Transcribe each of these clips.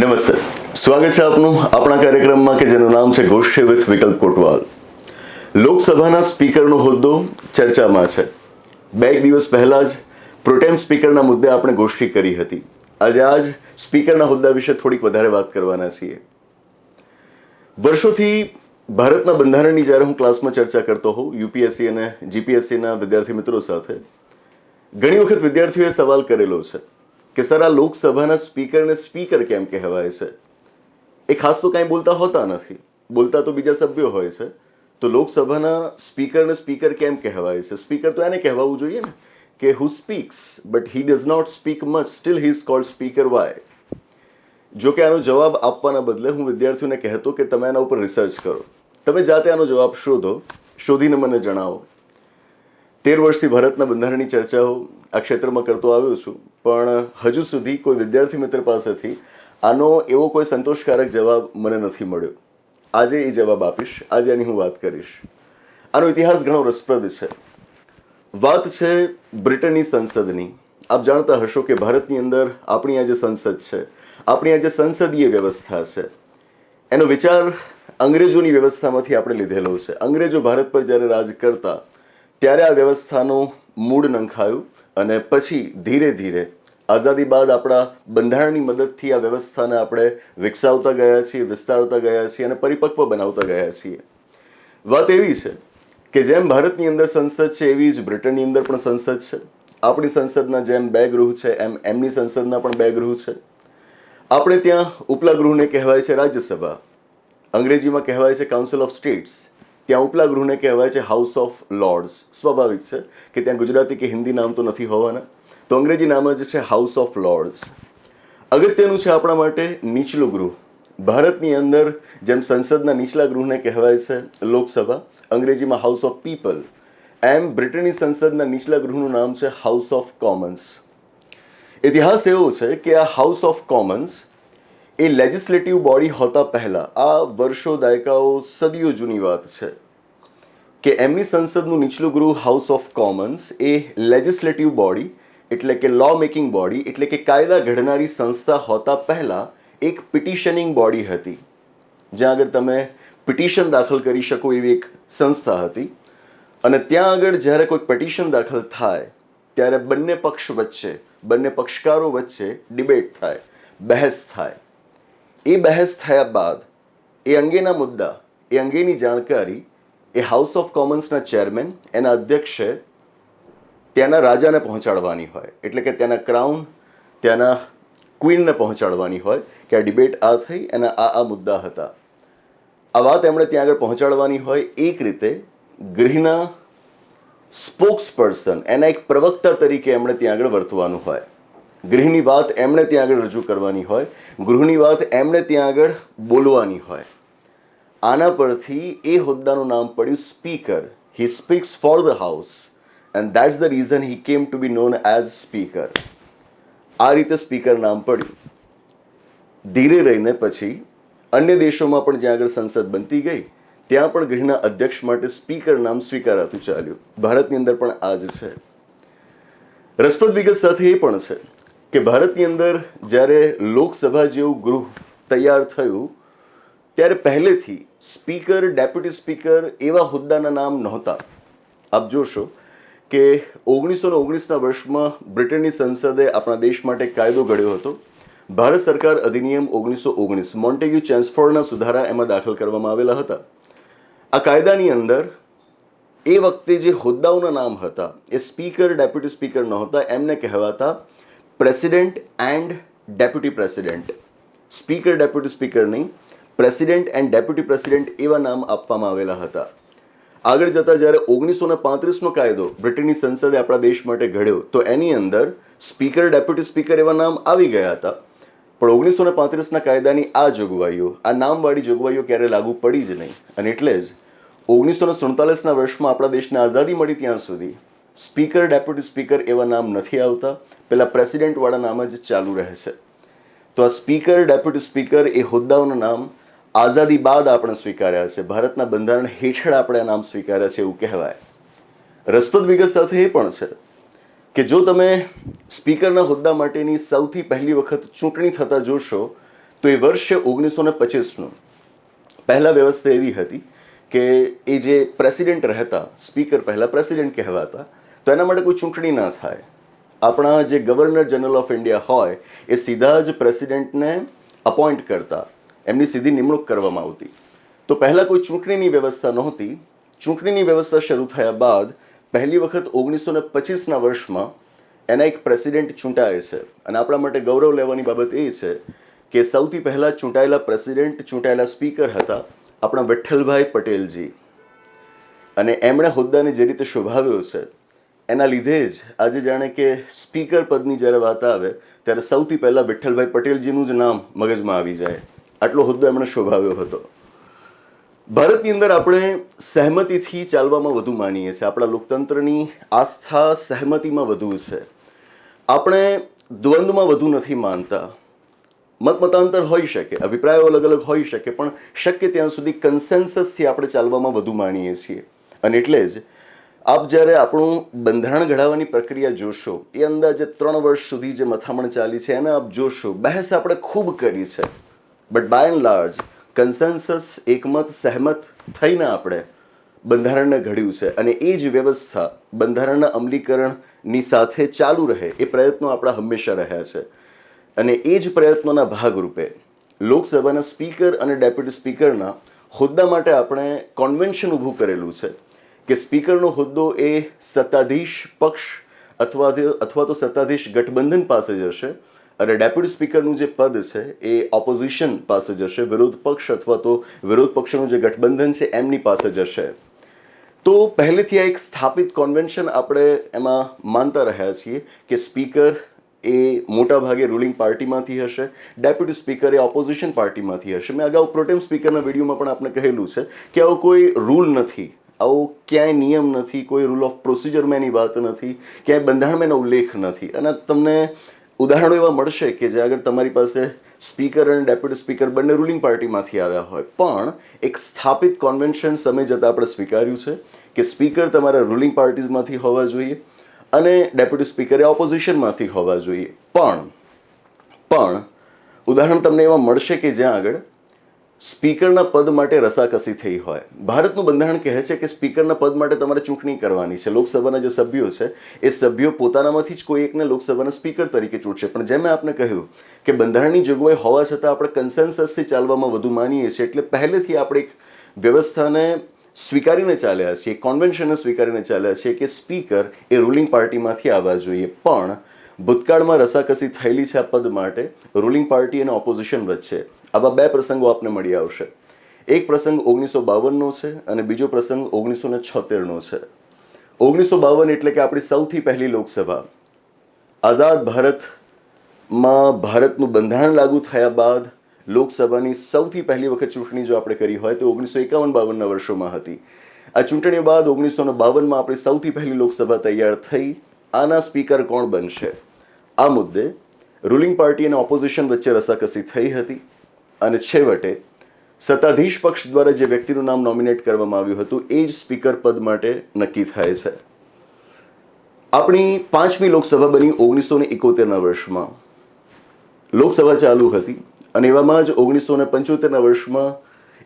નમસ્તે. સ્વાગત છે આપનું આપણા કાર્યક્રમમાં કે જેનું નામ છે ગોષ્ઠી વિથ વિકલ્પ કોટવાલ. લોકસભાના સ્પીકરનો હોદ્દો ચર્ચામાં છે. બે દિવસ પહેલાં જ પ્રોટેમ સ્પીકરના મુદ્દે આપણે ગોષ્ઠી કરી હતી. આજે આજ સ્પીકરના હોદ્દા વિશે થોડીક વધારે વાત કરવાના છીએ. વર્ષોથી ભારતના બંધારણની જ્યારે હું ક્લાસમાં ચર્ચા કરતો હોઉં, યુપીએસસી અને જીપીએસસીના વિદ્યાર્થી મિત્રો સાથે, ઘણી વખત વિદ્યાર્થીઓએ સવાલ કરેલો છે. કે સર, આ લોકસભાના સ્પીકરને સ્પીકર કેમ કહેવાય છે? એ ખાસ તો કાંઈ બોલતા હોતા નથી. બોલતા તો બીજા સભ્યો હોય છે. તો લોકસભાના સ્પીકરને સ્પીકર કેમ કહેવાય છે? સ્પીકર તો એને કહેવાવું જોઈએ ને, કે who speaks, but he does not speak much, still he is called speaker why. જો કે આનો જવાબ આપવાના બદલે હું વિદ્યાર્થીઓને કહેતો કે તમે આના ઉપર રિસર્ચ કરો. તમે જાતે આનો જવાબ શોધો. શોધીને મને જણાવો. તેર વર્ષથી ભારતના બંધારણની ચર્ચાઓ આ ક્ષેત્રમાં કરતો આવ્યો છું. પણ હજુ સુધી કોઈ વિદ્યાર્થી મિત્ર પાસેથી આનો એવો કોઈ સંતોષકારક જવાબ મને નથી મળ્યો. આજે એ જવાબ આપીશ. આજે આની હું વાત કરીશ. આનો ઇતિહાસ ઘણો રસપ્રદ છે. વાત છે બ્રિટનની સંસદની. આપ જાણતા હશો કે ભારતની અંદર આપણી આ જે સંસદ છે, આપણી આ જે સંસદીય વ્યવસ્થા છે, એનો વિચાર અંગ્રેજોની વ્યવસ્થામાંથી આપણે લીધેલો છે. અંગ્રેજો ભારત પર જ્યારે રાજ કરતા ત્યારે આ વ્યવસ્થાનું મૂળ નંખાયું અને પછી ધીરે ધીરે આઝાદી બાદ આપણા બંધારણની મદદથી આ વ્યવસ્થાને આપણે વિકસાવતા ગયા છીએ, વિસ્તારતા ગયા છીએ અને પરિપક્વ બનાવતા ગયા છીએ. વાત એવી છે કે જેમ ભારતની અંદર સંસદ છે, એવી જ બ્રિટનની અંદર પણ સંસદ છે. આપણી સંસદના જેમ બે ગૃહ છે, એમ એમની સંસદના પણ બે ગૃહ છે. આપણે ત્યાં ઉપલા ગૃહને કહેવાય છે રાજ્યસભા. અંગ્રેજીમાં કહેવાય છે કાઉન્સિલ ઓફ સ્ટેટ્સ ત્યાં ઉપલા ગૃહને કહેવાય છે હાઉસ ઓફ લોર્ડ્સ સ્વાભાવિક છે કે ત્યાં ગુજરાતી કે હિન્દી નામ તો નથી હોવાના. તો અંગ્રેજી નામ જ છે હાઉસ ઓફ લોર્ડ્સ અગત્યનું છે આપણા માટે નીચલું ગૃહ. ભારતની અંદર જેમ સંસદના નીચલા ગૃહને કહેવાય છે લોકસભા, અંગ્રેજીમાં હાઉસ ઓફ પીપલ એમ બ્રિટનની સંસદના નીચલા ગૃહનું નામ છે હાઉસ ઓફ કોમન્સ ઇતિહાસ એવો છે કે આ હાઉસ ઓફ કોમન્સ એ લેજિસ્લેટિવ બોડી હોતા પહેલાં. આ વર્ષો દાયકાઓ સદીઓ જૂની વાત છે. કે એમની સંસદનું નીચલું ગૃહ હાઉસ ઓફ કોમન્સ એ લેજિસ્લેટિવ બોડી એટલે કે લો મેકિંગ બોડી એટલે કે કાયદા ઘડનારી સંસ્થા હોતા પહેલાં એક પિટિશનિંગ બોડી હતી. જ્યાં આગળ તમે પિટિશન દાખલ કરી શકો એવી એક સંસ્થા હતી. અને ત્યાં આગળ જ્યારે કોઈ પિટિશન દાખલ થાય, ત્યારે બંને પક્ષ વચ્ચે, બંને પક્ષકારો વચ્ચે ડિબેટ થાય, બહેસ થાય. એ બહેસ થયા બાદ, એ અંગેના મુદ્દા, એ અંગેની જાણકારી, એ હાઉસ ઓફ કોમન્સના ચેરમેન એના અધ્યક્ષે ત્યાંના રાજાને પહોંચાડવાની હોય. એટલે કે ત્યાંના ક્રાઉન ત્યાંના ક્વીનને પહોંચાડવાની હોય કે આ ડિબેટ આ થઈ અને આ આ મુદ્દા હતા. આ વાત એમણે ત્યાં આગળ પહોંચાડવાની હોય એક રીતે ગૃહના સ્પોક્સ પર્સન એના એક પ્રવક્તા તરીકે એમણે ત્યાં આગળ વર્તવાનું હોય. ગૃહની વાત એમણે ત્યાં આગળ રજૂ કરવાની હોય, ગૃહની વાત એમણે ત્યાં આગળ બોલવાની હોય. આના પરથી એ હોદ્દાનું નામ પડ્યું speaker. He speaks for the house and that's the reason he came to be known as speaker આ રીતે સ્પીકર નામ પડ્યું. ધીરે રહીને પછી અન્ય દેશોમાં પણ જ્યાં આગળ સંસદ બનતી ગઈ, ત્યાં પણ ગૃહના અધ્યક્ષ માટે સ્પીકર નામ સ્વીકારાતું ચાલ્યું. ભારતની અંદર પણ આ જ છે. રસપ્રદ વિગત સાથે એ પણ છે કે ભારતની અંદર જ્યારે લોકસભા જેવું ગૃહ તૈયાર થયું, ત્યારે પહેલેથી સ્પીકર, ડેપ્યુટી સ્પીકર એવા હોદ્દાના નામ નહોતા. આપ જોશો કે ઓગણીસો ને ઓગણીસના વર્ષમાં બ્રિટનની સંસદે આપણા દેશ માટે કાયદો ઘડ્યો હતો. ભારત સરકાર અધિનિયમ ઓગણીસો ઓગણીસ, મોન્ટેગ્યુ ચેન્સફોર્ડના સુધારા એમાં દાખલ કરવામાં આવેલા હતા. આ કાયદાની અંદર એ વખતે જે હોદ્દાઓના નામ હતા, એ સ્પીકર, ડેપ્યુટી સ્પીકર નહોતા, એમને કહેવાતા president and deputy president speaker deputy speaker નહીં. પ્રેસિડેન્ટ એન્ડ ડેપ્યુટી પ્રેસિડેન્ટ એવા નામ આપવામાં આવેલા હતા. આગળ જતાં જ્યારે ઓગણીસો ને પાંત્રીસનો કાયદો બ્રિટનની સંસદે આપણા દેશ માટે ઘડ્યો, તો એની અંદર સ્પીકર ડેપ્યુટી સ્પીકર એવા નામ આવી ગયા હતા. પણ ઓગણીસો ને પાંત્રીસના કાયદાની આ જોગવાઈઓ, આ નામવાળી જોગવાઈઓ ક્યારે લાગુ પડી જ નહીં. અને એટલે જ ઓગણીસો ને સુડતાલીસના વર્ષમાં આપણા દેશને આઝાદી મળી ત્યાં સુધી સ્પીકર, ડેપ્યુટી સ્પીકર એવા નામ નથી આવતા. પહેલાં પ્રેસિડેન્ટવાળા નામ જ ચાલુ રહે છે. તો આ સ્પીકર, ડેપ્યુટી સ્પીકર એ હોદ્દાઓનું નામ આઝાદી બાદ આપણે સ્વીકાર્યા છે. ભારતના બંધારણ હેઠળ આપણે આ નામ સ્વીકાર્યા છે એવું કહેવાય. રસપ્રદ વિગત સાથે એ પણ છે કે જો તમે સ્પીકરના હોદ્દા માટેની સૌથી પહેલી વખત ચૂંટણી થતાં જોશો, તો એ વર્ષ છે ઓગણીસો ને પચીસનું. પહેલાં વ્યવસ્થા એવી હતી કે એ જે પ્રેસિડેન્ટ રહેતા, સ્પીકર પહેલાં પ્રેસિડેન્ટ કહેવાતા તો એના માટે કોઈ ચૂંટણી ના થાય. આપણા જે ગવર્નર જનરલ ઓફ ઇન્ડિયા હોય, એ સીધા જ પ્રેસિડેન્ટને અપોઇન્ટ કરતા. એમની સીધી નિમણૂક કરવામાં આવતી. તો પહેલાં કોઈ ચૂંટણીની વ્યવસ્થા નહોતી. ચૂંટણીની વ્યવસ્થા શરૂ થયા બાદ, પહેલી વખત ઓગણીસો ને પચીસના વર્ષમાં એના એક પ્રેસિડેન્ટ ચૂંટાય છે. અને આપણા માટે ગૌરવ લેવાની બાબત એ છે કે સૌથી પહેલાં ચૂંટાયેલા પ્રેસિડેન્ટ ચૂંટાયેલા સ્પીકર હતા આપણા વિઠ્ઠલભાઈ પટેલજી. અને એમણે હોદ્દાને જે રીતે શોભાવ્યો છે એના લીધે જ આજે જાણે કે સ્પીકર પદની જ્યારે વાત આવે, ત્યારે સૌથી પહેલાં વિઠ્ઠલભાઈ પટેલજીનું જ નામ મગજમાં આવી જાય. આટલો હોદ્દો એમણે શોભાવ્યો હતો. ભારતની અંદર આપણે સહેમતીથી ચાલવામાં વધુ માનીએ છીએ. આપણા લોકતંત્રની આસ્થા સહેમતીમાં વધુ છે. આપણે દ્વંદમાં વધુ નથી માનતા. મત મતાંતર હોઈ શકે, અભિપ્રાયો અલગ અલગ હોઈ શકે, પણ શક્ય ત્યાં સુધી કન્સેન્સસથી આપણે ચાલવામાં વધુ માનીએ છીએ. અને એટલે જ આપ જ્યારે આપણું બંધારણ ઘડાવવાની પ્રક્રિયા જોશો, એ અંદાજે ત્રણ વર્ષ સુધી જે મથામણ ચાલી છે એને આપ જોશો. બહેસ આપણે ખૂબ કરી છે. But by and large consensus એકમત, સહેમત થઈને આપણે બંધારણને ઘડ્યું છે. અને એ જ વ્યવસ્થા બંધારણના અમલીકરણની સાથે ચાલુ રહે, એ પ્રયત્નો આપણા હંમેશા રહ્યા છે. અને એ જ પ્રયત્નોના ભાગરૂપે લોકસભાના સ્પીકર અને ડેપ્યુટી સ્પીકરના હોદ્દા માટે આપણે કોન્વેન્શન ઊભું કરેલું છે. કે સ્પીકરનો હોદ્દો એ સત્તાધીશ પક્ષ અથવા અથવા તો સત્તાધીશ ગઠબંધન પાસે જશે અને ડેપ્યુટી સ્પીકરનું જે પદ છે એ ઓપોઝિશન પાસે જશે, વિરોધ પક્ષ અથવા તો વિરોધ પક્ષનું જે ગઠબંધન છે એમની પાસે જશે. તો પહેલેથી આ એક સ્થાપિત કોન્વેન્શન આપણે એમાં માનતા રહ્યા છીએ કે સ્પીકર એ મોટા ભાગે રૂલિંગ પાર્ટીમાંથી હશે, ડેપ્યુટી સ્પીકર એ ઓપોઝિશન પાર્ટીમાંથી હશે. મેં અગાઉ પ્રોટેમ સ્પીકરના વિડીયોમાં પણ આપણે કહેલું છે કે આવો કોઈ રૂલ નથી. આવો ક્યાંય નિયમ નથી, કોઈ રૂલ ઓફ પ્રોસિજરમાં એની વાત નથી, ક્યાંય બંધારણમાં એનો ઉલ્લેખ નથી. અને તમને ઉદાહરણો એવા મળશે કે જ્યાં આગળ તમારી પાસે સ્પીકર અને ડેપ્યુટી સ્પીકર બંને રૂલિંગ પાર્ટીમાંથી આવ્યા હોય. પણ એક સ્થાપિત કોન્વેન્શન સમય જતાં આપણે સ્વીકાર્યું છે કે સ્પીકર તમારા રૂલિંગ પાર્ટીઝમાંથી હોવા જોઈએ અને ડેપ્યુટી સ્પીકર એ ઓપોઝિશનમાંથી હોવા જોઈએ. પણ પણ ઉદાહરણ તમને એવા મળશે કે જ્યાં આગળ સ્પીકરના પદ માટે રસાકસી થઈ હોય. ભારતનું બંધારણ કહે છે કે સ્પીકરના પદ માટે તમારે ચૂંટણી કરવાની છે. લોકસભાના જે સભ્યો છે, એ સભ્યો પોતાનામાંથી જ કોઈ એકને લોકસભાના સ્પીકર તરીકે ચૂંટશે. પણ જેમ મેં આપને કહ્યું કે બંધારણની જોગવાઈ હોવા છતાં આપણે કન્સેન્સસથી ચાલવામાં વધુ માનીએ છીએ, એટલે પહેલેથી આપણે એક વ્યવસ્થાને સ્વીકારીને ચાલ્યા છીએ કોન્વેન્શનને સ્વીકારીને ચાલ્યા છીએ કે સ્પીકર એ રૂલિંગ પાર્ટીમાંથી આવવા જોઈએ. પણ ભૂતકાળમાં રસાકસી થયેલી છે આ પદ માટે રૂલિંગ પાર્ટી અને ઓપોઝિશન વચ્ચે. આવા બે પ્રસંગો આપને મળી આવશે. એક પ્રસંગ ઓગણીસો બાવનનો છે અને બીજો પ્રસંગ ઓગણીસો ને છોતેરનો છે. ઓગણીસો બાવન એટલે કે આપણી સૌથી પહેલી લોકસભા. આઝાદ ભારતમાં ભારતનું બંધારણ લાગુ થયા બાદ લોકસભાની સૌથી પહેલી વખત ચૂંટણી જો આપણે કરી હોય તો ઓગણીસો એકાવન બાવનના વર્ષોમાં હતી. આ ચૂંટણી બાદ ઓગણીસો ને બાવનમાં આપણી સૌથી પહેલી લોકસભા તૈયાર થઈ. આના સ્પીકર કોણ બનશે? આ મુદ્દે રૂલિંગ પાર્ટી અને ઓપોઝિશન વચ્ચે રસાકસી થઈ હતી. અને છેવટે, સત્તાધીશ પક્ષ દ્વારા જે વ્યક્તિનું નામ નોમિનેટ કરવામાં આવ્યું હતું, એ જ સ્પીકર પદ માટે નક્કી થાય છે. આપણી પાંચમી લોકસભા બની ઓગણીસો ને એકોતેરના વર્ષમાં. લોકસભા ચાલુ હતી અને એવામાં જ ઓગણીસો ને પંચોતેરના વર્ષમાં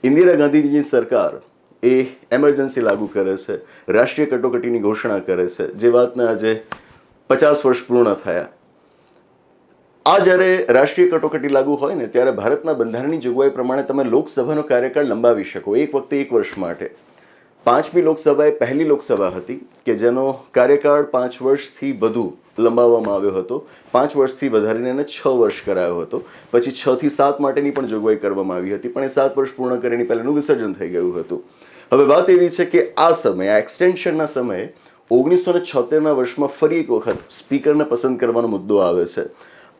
ઇન્દિરા ગાંધીજીની સરકાર એ એમરજન્સી લાગુ કરે છે, રાષ્ટ્રીય કટોકટીની ઘોષણા કરે છે, જે વાતના આજે પચાસ વર્ષ પૂર્ણ થયા. આ જ્યારે રાષ્ટ્રીય કટોકટી લાગુ હોય ને, ત્યારે ભારતના બંધારણની જોગવાઈ પ્રમાણે તમે લોકસભાનો કાર્યકાળ લંબાવી શકો, એક વખતે એક વર્ષ માટે. પાંચમી લોકસભા એ પહેલી લોકસભા હતી, કે જેનો કાર્યકાળ પાંચ વર્ષથી વધુ લંબાવવામાં આવ્યો હતો. પાંચ વર્ષથી વધારીને એને છ વર્ષ કરાયો હતો. પછી છ થી સાત માટેની પણ જોગવાઈ કરવામાં આવી હતી, પણ એ સાત વર્ષ પૂર્ણ કરીને પહેલાંનું વિસર્જન થઈ ગયું હતું. હવે વાત એવી છે કે આ સમયે, આ એક્સટેન્શનના સમયે ઓગણીસો ને છોતેરના વર્ષમાં ફરી એક વખત સ્પીકરને પસંદ કરવાનો મુદ્દો આવે છે.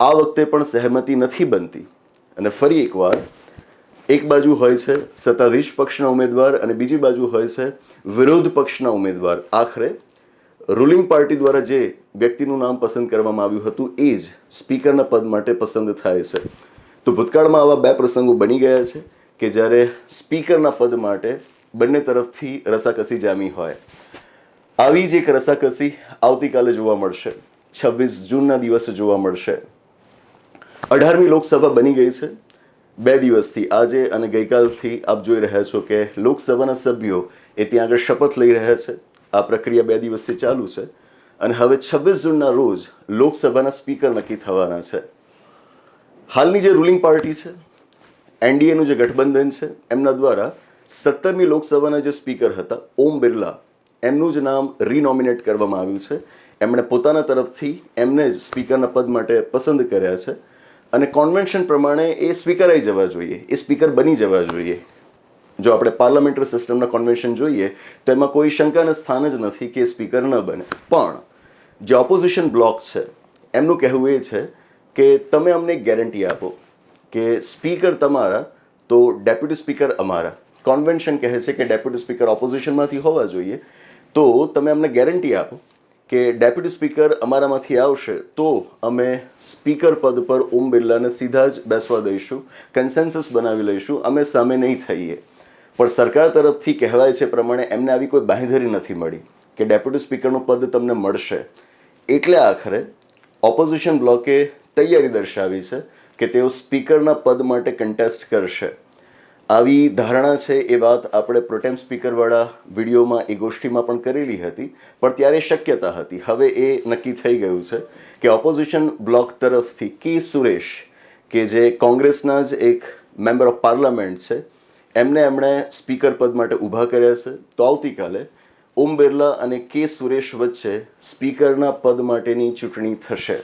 આ વખતે પણ સહેમતિ નથી બનતી. અને ફરી એકવાર, એક બાજુ હોય છે સત્તાધીશ પક્ષના ઉમેદવાર અને બીજી બાજુ હોય છે વિરોધ પક્ષના ઉમેદવાર. આખરે રૂલિંગ પાર્ટી દ્વારા જે વ્યક્તિનું નામ પસંદ કરવામાં આવ્યું હતું, એ જ સ્પીકરના પદ માટે પસંદ થાય છે. તો ભૂતકાળમાં આવા બે પ્રસંગો બની ગયા છે કે જ્યારે સ્પીકરના પદ માટે બંને તરફથી રસાકસી જામી હોય. આવી જ એક રસાકસી આવતીકાલે જોવા મળશે. છવ્વીસ જૂનના દિવસે જોવા મળશે. અઢારમી લોકસભા બની ગઈ છે. બે દિવસથી આજે અને ગઈકાલથી આપ જોઈ રહ્યા છો કે લોકસભાના સભ્યો એ ત્યાં આગળ શપથ લઈ રહ્યા છે. આ પ્રક્રિયા બે દિવસથી ચાલુ છે અને હવે છવ્વીસ જૂનના રોજ લોકસભાના સ્પીકર નક્કી થવાના છે. હાલની જે રૂલિંગ પાર્ટી છે, એનડીએનું જે ગઠબંધન છે, એમના દ્વારા સત્તરમી લોકસભાના જે સ્પીકર હતા, ઓમ બિરલા, એમનું જ નામ રીનોમિનેટ કરવામાં આવ્યું છે. એમણે પોતાના તરફથી એમને જ સ્પીકરના પદ માટે પસંદ કર્યા છે. અને કોન્વેન્શન પ્રમાણે એ સ્પીકરાઈ જવા જોઈએ. એ સ્પીકર બની જવા જોઈએ. જો આપણે પાર્લામેન્ટરી સિસ્ટમના કોન્વેન્શન જોઈએ, તો એમાં કોઈ શંકાને સ્થાન જ નથી કે એ સ્પીકર ન બને. પણ, જે ઓપોઝિશન બ્લોક છે, એમનું કહેવું એ છે કે તમે અમને ગેરંટી આપો કે સ્પીકર તમારા, તો ડેપ્યુટી સ્પીકર અમારા. કોન્વેન્શન કહે છે કે ડેપ્યુટી સ્પીકર ઓપોઝિશનમાંથી હોવા જોઈએ. તો તમે અમને ગેરંટી આપો કે ડેપ્યુટી સ્પીકર અમારામાંથી આવશે, તો અમે સ્પીકર પદ પર ઓમ બિરલાને સીધા જ બેસવા દઈશું કન્સેન્સસ બનાવી લઈશું, અમે સામે નહીં થઈએ. પણ સરકાર તરફથી કહેવાય છે પ્રમાણે એમને આવી કોઈ બાંહેધરી નથી મળી કે ડેપ્યુટી સ્પીકરનું પદ તમને મળશે. એટલે આખરે ઓપોઝિશન બ્લોકે તૈયારી દર્શાવી છે કે તેઓ સ્પીકરના પદ માટે કન્ટેસ્ટ કરશે. આવી ધારણા છે એ વાત આપણે પ્રોટેમ સ્પીકરવાળા વિડીયોમાં એ ગોષ્ઠીમાં પણ કરેલી હતી, પણ ત્યારે શક્યતા હતી. હવે એ નક્કી થઈ ગયું છે કે ઓપોઝિશન બ્લોક તરફથી કે સુરેશ, કે જે કોંગ્રેસના જ એક મેમ્બર ઓફ પાર્લામેન્ટ છે, એમને એમણે સ્પીકર પદ માટે ઊભા કર્યા છે. તો આવતીકાલે ઓમ બિરલા અને કે સુરેશ વચ્ચે સ્પીકરના પદ માટેની ચૂંટણી થશે.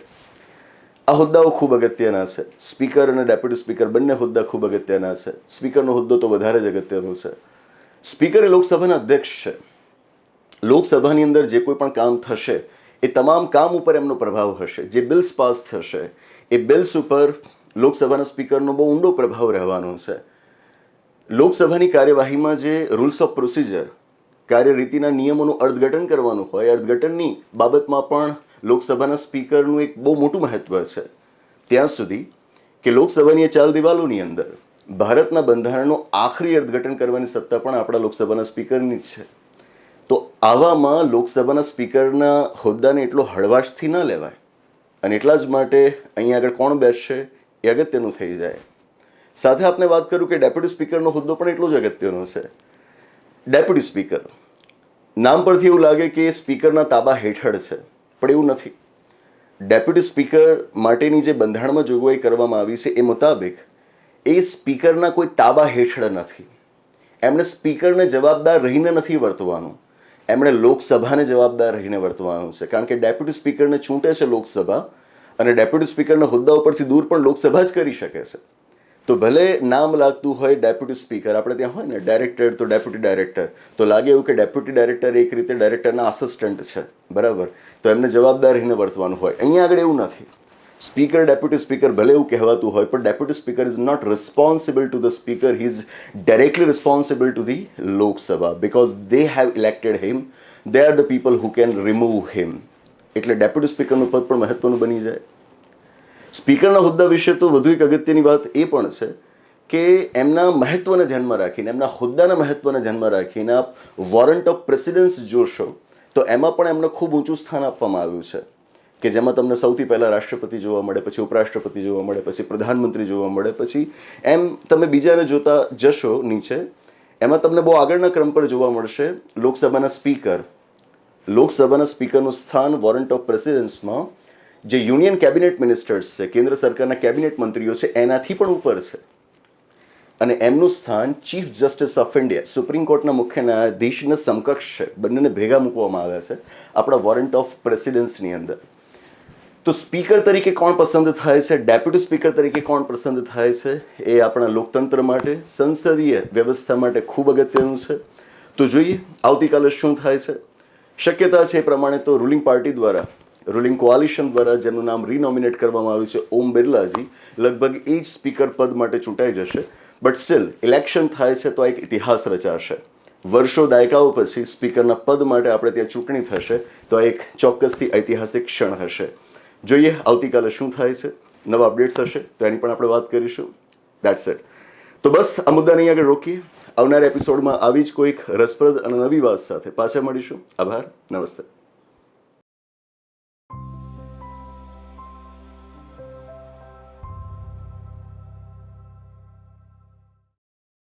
આ હોદ્દાઓ ખૂબ અગત્યના છે. સ્પીકર અને ડેપ્યુટી સ્પીકર બંને હોદ્દા ખૂબ અગત્યના છે. સ્પીકરનો હોદ્દો તો વધારે જ અગત્યનો છે. સ્પીકર એ લોકસભાના અધ્યક્ષ છે. લોકસભાની અંદર જે કોઈ પણ કામ થશે, એ તમામ કામ ઉપર એમનો પ્રભાવ હશે. જે બિલ્સ પાસ થશે, એ બિલ્સ ઉપર લોકસભાના સ્પીકરનો બહુ ઊંડો પ્રભાવ રહેવાનો છે. લોકસભાની કાર્યવાહીમાં જે રૂલ્સ ઓફ પ્રોસિજર કાર્યરીતિના નિયમોનું અર્થઘટન કરવાનું હોય, અર્થઘટનની બાબતમાં પણ લોકસભાના સ્પીકરનું એક બહુ મોટું મહત્વ છે. ત્યાં સુધી કે લોકસભાની ચાલ દિવાલોની અંદર ભારતના બંધારણનું આખરી અર્થઘટન કરવાની સત્તા પણ આપણા લોકસભાના સ્પીકરની જ છે. તો આવામાં લોકસભાના સ્પીકરના હોદ્દાને એટલો હળવાશથી ન લેવાય અને એટલા જ માટે અહીંયા આગળ કોણ બેસશે એ અગત્યનું થઈ જાય. સાથે આપને વાત કરું કે ડેપ્યુટી સ્પીકરનો હોદ્દો પણ એટલો જ અગત્યનો છે. ડેપ્યુટી સ્પીકર, નામ પરથી એવું લાગે કે એ સ્પીકરના તાબા હેઠળ છે. પણ એવું નથી. ડેપ્યુટી સ્પીકર માટેની જે બંધારણમાં જોગવાઈ કરવામાં આવી છે એ મુતાબિક એ સ્પીકરના કોઈ તાબા હેઠળ નથી. એમણે સ્પીકરને જવાબદાર રહીને નથી વર્તવાનું. એમણે લોકસભાને જવાબદાર રહીને વર્તવાનું છે. કારણ કે ડેપ્યુટી સ્પીકરને ચૂંટે છે લોકસભા અને ડેપ્યુટી સ્પીકરના હોદ્દા ઉપરથી દૂર પણ લોકસભા જ કરી શકે છે. તો ભલે નામ લાગતું હોય ડેપ્યુટી સ્પીકર, આપણે ત્યાં હોય ને ડાયરેક્ટર, તો ડેપ્યુટી ડાયરેક્ટર. તો લાગે એવું કે ડેપ્યુટી ડાયરેક્ટર એક રીતે ડાયરેક્ટરના આસિસ્ટન્ટ છે. બરાબર? તો એમને જવાબદાર રહીને વર્તવાનું હોય. અહીંયા આગળ એવું નથી. સ્પીકર, ડેપ્યુટી સ્પીકર ભલે એવું કહેવાતું હોય, પણ deputy speaker is not responsible to the speaker he is directly responsible to the Lok Sabha because they have elected him they are the people who can remove him એટલે deputy સ્પીકરનું પદ પણ મહત્વનું બની જાય. સ્પીકરના હોદ્દા વિશે તો વધુ એક અગત્યની વાત એ પણ છે કે એમના મહત્વને ધ્યાનમાં રાખીને, એમના હોદ્દાના મહત્વને ધ્યાનમાં રાખીને આપ વોરંટ ઓફ પ્રેસિડેન્સ જોશો, તો એમાં પણ એમને ખૂબ ઊંચું સ્થાન આપવામાં આવ્યું છે. કે જેમાં તમને સૌથી પહેલાં રાષ્ટ્રપતિ જોવા મળે, પછી ઉપરાષ્ટ્રપતિ જોવા મળે, પછી પ્રધાનમંત્રી જોવા મળે, પછી એમ તમે બીજાને જોતા જશો નીચે, એમાં તમને બહુ આગળના ક્રમ પર જોવા મળશે, લોકસભાના સ્પીકર. લોકસભાના સ્પીકરનું સ્થાન વોરંટ ઓફ પ્રેસિડન્સમાં જે યુનિયન કેબિનેટ મિનિસ્ટર્સ છે, કેન્દ્ર સરકારના કેબિનેટ મંત્રીઓ છે, એનાથી પણ ઉપર છે. અને એમનું સ્થાન Chief Justice of India, Supreme કોર્ટના મુખ્ય ન્યાયાધીશના સમકક્ષ છે. બંનેને ભેગા મૂકવામાં આવ્યા છે, આપણા વોરંટ ઓફ પ્રેસિડેન્સની અંદર. તો સ્પીકર તરીકે કોણ પસંદ થાય છે? ડેપ્યુટી સ્પીકર તરીકે કોણ પસંદ થાય છે? એ આપણા લોકતંત્ર માટે, સંસદીય વ્યવસ્થા માટે ખૂબ અગત્યનું છે. તો જોઈએ, આવતીકાલે શું થાય છે? શક્યતા છે એ પ્રમાણે તો રૂલિંગ પાર્ટી દ્વારા રૂલિંગ કોઆલિશન દ્વારા જેમનું નામ રીનોમિનેટ કરવામાં આવ્યું છે, ઓમ બિરલાજી, લગભગ એ જ સ્પીકર પદ માટે ચૂંટાઈ જશે. બટ સ્ટીલ ઇલેક્શન થાય છે તો આ એક ઇતિહાસ રચાશે. વર્ષો દાયકાઓ પછી સ્પીકરના પદ માટે આપણે ત્યાં ચૂંટણી થશે, તો આ એક ચોક્કસથી ઐતિહાસિક ક્ષણ હશે. જોઈએ આવતીકાલે શું થાય છે, નવા અપડેટ્સ હશે, તો એની પણ આપણે વાત કરીશું. દેટ્સ ઇટ તો બસ, આ મુદ્દાને આગળ રોકીએ. આવનારા એપિસોડમાં આવી જ કોઈક રસપ્રદ અને નવી વાત સાથે પાછા મળીશું. આભાર, નમસ્તે.